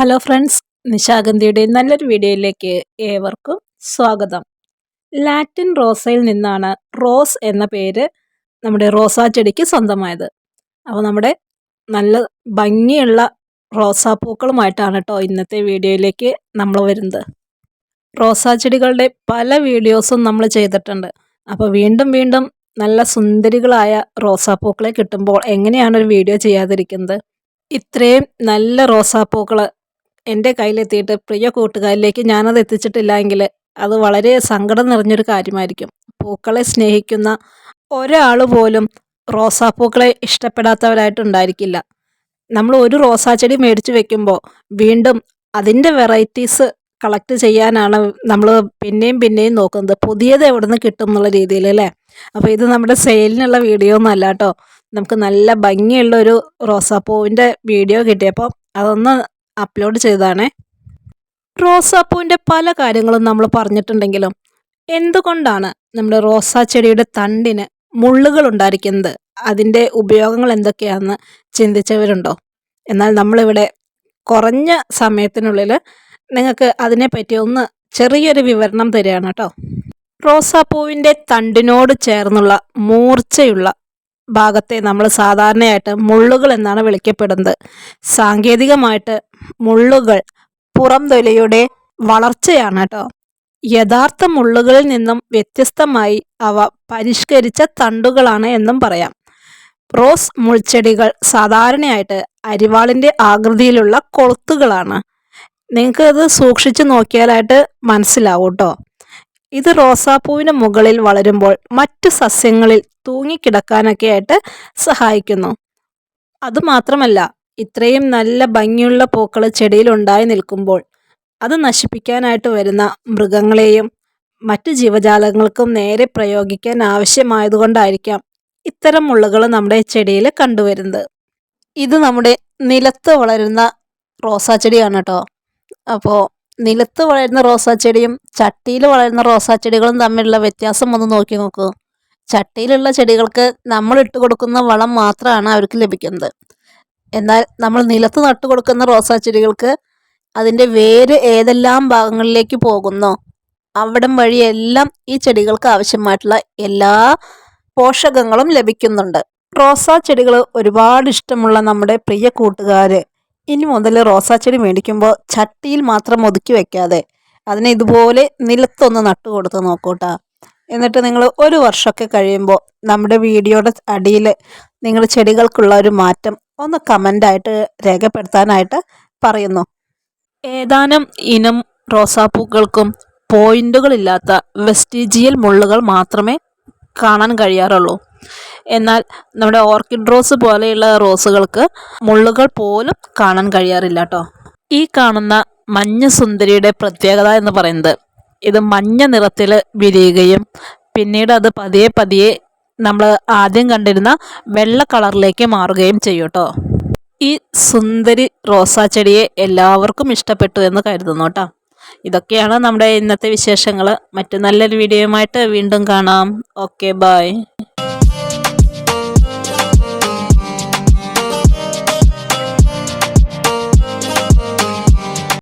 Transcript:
Hello friends നിശാഗന്ധിയുടെ നല്ലൊരു വീഡിയോയിലേക്ക് ഏവർക്കും സ്വാഗതം. ലാറ്റിൻ റോസയിൽ നിന്നാണ് റോസ് എന്ന പേര് നമ്മുടെ റോസാ ചെടിക്ക് സ്വന്തമായത്. അപ്പോൾ നമ്മുടെ നല്ല ഭംഗിയുള്ള റോസാപ്പൂക്കളുമായിട്ടാണ് കേട്ടോ ഇന്നത്തെ വീഡിയോയിലേക്ക് നമ്മൾ വരുന്നത്. റോസാ ചെടികളുടെ പല വീഡിയോസും നമ്മൾ ചെയ്തിട്ടുണ്ട്. അപ്പോൾ വീണ്ടും വീണ്ടും നല്ല സുന്ദരികളായ റോസാപ്പൂക്കളെ കിട്ടുമ്പോൾ എങ്ങനെയാണ് ഒരു വീഡിയോ ചെയ്യാതിരിക്കുന്നത്? ഇത്രയും നല്ല റോസാപ്പൂക്കൾ എന്റെ കയ്യിലെത്തിയിട്ട് പ്രിയ കൂട്ടുകാരിലേക്ക് ഞാനത് എത്തിച്ചിട്ടില്ല എങ്കിൽ അത് വളരെ സങ്കടം നിറഞ്ഞൊരു കാര്യമായിരിക്കും. പൂക്കളെ സ്നേഹിക്കുന്ന ഒരാൾ പോലും റോസാപ്പൂക്കളെ ഇഷ്ടപ്പെടാത്തവരായിട്ടുണ്ടായിരിക്കില്ല. നമ്മൾ ഒരു റോസാ ചെടി മേടിച്ച് വെക്കുമ്പോൾ വീണ്ടും അതിന്റെ വെറൈറ്റീസ് കളക്ട് ചെയ്യാനാണ് നമ്മൾ പിന്നെയും പിന്നെയും നോക്കുന്നത്. പുതിയത് എവിടെ നിന്ന് കിട്ടും എന്നുള്ള രീതിയിൽ അല്ലേ? അപ്പോൾ ഇത് നമ്മുടെ സെയിലിനുള്ള വീഡിയോ ഒന്നും അല്ല കേട്ടോ. നമുക്ക് നല്ല ഭംഗിയുള്ള ഒരു റോസാപ്പൂവിന്റെ വീഡിയോ കിട്ടിയപ്പോൾ അതൊന്ന് അപ്ലോഡ് ചെയ്തതാണേ. റോസാപ്പൂവിന്റെ പല കാര്യങ്ങളും നമ്മൾ പറഞ്ഞിട്ടുണ്ടെങ്കിലും എന്തുകൊണ്ടാണ് നമ്മുടെ റോസാ ചെടിയുടെ തണ്ടിന് മുള്ളുകൾ ഉണ്ടായിരിക്കുന്നത്? അതിന്റെ ഉപയോഗങ്ങൾ എന്തൊക്കെയാണെന്ന് ചിന്തിച്ചവരുണ്ടോ? എന്നാൽ നമ്മളിവിടെ കുറഞ്ഞ സമയത്തിനുള്ളിൽ നിങ്ങൾക്ക് അതിനെപ്പറ്റി ഒന്ന് ചെറിയൊരു വിവരണം തരികയാണ് കേട്ടോ. റോസാപ്പൂവിന്റെ തണ്ടിനോട് ചേർന്നുള്ള മൂർച്ചയുള്ള ഭാഗത്തെ നമ്മൾ സാധാരണയായിട്ട് മുള്ളുകൾ എന്നാണ് വിളിക്കപ്പെടുന്നത്. സാങ്കേതികമായിട്ട് മുള്ളുകൾ പുറം തൊലിയുടെ വളർച്ചയാണ് കേട്ടോ യഥാർത്ഥ മുള്ളുകളിൽ നിന്നും വ്യത്യസ്തമായി അവ പരിഷ്കരിച്ച തണ്ടുകളാണ് എന്നും പറയാം. റോസ് മുൾച്ചെടികൾ സാധാരണയായിട്ട് അരിവാളിന്റെ ആകൃതിയിലുള്ള കൊളുത്തുകളാണ്. നിങ്ങൾക്ക് അത് സൂക്ഷിച്ചു നോക്കിയാലായിട്ട് മനസ്സിലാവും കേട്ടോ ഇത് റോസാപ്പൂവിന് മുകളിൽ വളരുമ്പോൾ മറ്റു സസ്യങ്ങളിൽ തൂങ്ങിക്കിടക്കാനൊക്കെ ആയിട്ട് സഹായിക്കുന്നു. അതുമാത്രമല്ല ഇത്രയും നല്ല ഭംഗിയുള്ള പൂക്കൾ ചെടിയിൽ ഉണ്ടായി നിൽക്കുമ്പോൾ അത് നശിപ്പിക്കാനായിട്ട് വരുന്ന മൃഗങ്ങളെയും മറ്റു ജീവജാലങ്ങൾക്കും നേരെ പ്രയോഗിക്കാൻ ആവശ്യമായതുകൊണ്ടായിരിക്കാം ഇത്തരം മുള്ളുകൾ നമ്മുടെ ചെടിയിൽ കണ്ടുവരുന്നത്. ഇത് നമ്മുടെ നിലത്ത് വളരുന്ന റോസാ ചെടിയാണ് കേട്ടോ. അപ്പോൾ നിലത്ത് വളരുന്ന റോസാ ചെടിയും ചട്ടിയിൽ വളരുന്ന റോസാ ചെടികളും തമ്മിലുള്ള വ്യത്യാസം ഒന്ന് നോക്കി നോക്കൂ. ചട്ടിയിലുള്ള ചെടികൾക്ക് നമ്മൾ ഇട്ട് കൊടുക്കുന്ന വളം മാത്രമാണ് അവർക്ക് ലഭിക്കുന്നത്. എന്നാൽ നമ്മൾ നിലത്ത് നട്ടു കൊടുക്കുന്ന റോസാ ചെടികൾക്ക് അതിന്റെ വേര് ഏതെല്ലാം ഭാഗങ്ങളിലേക്ക് പോകുന്നോ അവിടം വഴിയെല്ലാം ഈ ചെടികൾക്ക് ആവശ്യമായിട്ടുള്ള എല്ലാ പോഷകങ്ങളും ലഭിക്കുന്നുണ്ട്. റോസാ ചെടികൾ ഒരുപാട് ഇഷ്ടമുള്ള നമ്മുടെ പ്രിയ കൂട്ടുകാർ ഇനി മുതൽ റോസാ ചെടി മേടിക്കുമ്പോൾ ചട്ടിയിൽ മാത്രം ഒതുക്കി വെക്കാതെ അതിനെ ഇതുപോലെ നിലത്തൊന്ന് നട്ടു കൊടുത്ത് നോക്കൂട്ടാ. എന്നിട്ട് നിങ്ങൾ ഒരു വർഷമൊക്കെ കഴിയുമ്പോൾ നമ്മുടെ വീഡിയോയുടെ അടിയിൽ നിങ്ങൾ ചെടികൾക്കുള്ള ഒരു മാറ്റം ഒന്ന് കമന്റായിട്ട് രേഖപ്പെടുത്താനായിട്ട് പറയുന്നു. ഏതാനും ഇനം റോസാപ്പൂക്കൾക്കും പോയിന്റുകളില്ലാത്ത വെസ്റ്റീജിയൽ മുള്ളുകൾ മാത്രമേ കാണാൻ കഴിയാറുള്ളൂ. എന്നാൽ നമ്മുടെ ഓർക്കിഡ് റോസ് പോലെയുള്ള റോസുകൾക്ക് മുള്ളുകൾ പോലും കാണാൻ കഴിയാറില്ല കേട്ടോ. ഈ കാണുന്ന മഞ്ഞ സുന്ദരിയുടെ പ്രത്യേകത എന്ന് പറയുന്നത് ഇത് മഞ്ഞ നിറത്തിൽ വിരിയുകയും പിന്നീട് അത് പതിയെ പതിയെ നമ്മൾ ആദ്യം കണ്ടിരുന്ന വെള്ള കളറിലേക്ക് മാറുകയും ചെയ്യും കേട്ടോ ഈ സുന്ദരി റോസാ ചെടിയെ എല്ലാവർക്കും ഇഷ്ടപ്പെട്ടു എന്ന് കരുതുന്നു കേട്ടോ. ഇതൊക്കെയാണ് നമ്മുടെ ഇന്നത്തെ വിശേഷങ്ങൾ മറ്റു നല്ലൊരു വീഡിയോയുമായിട്ട് വീണ്ടും കാണാം. Okay bye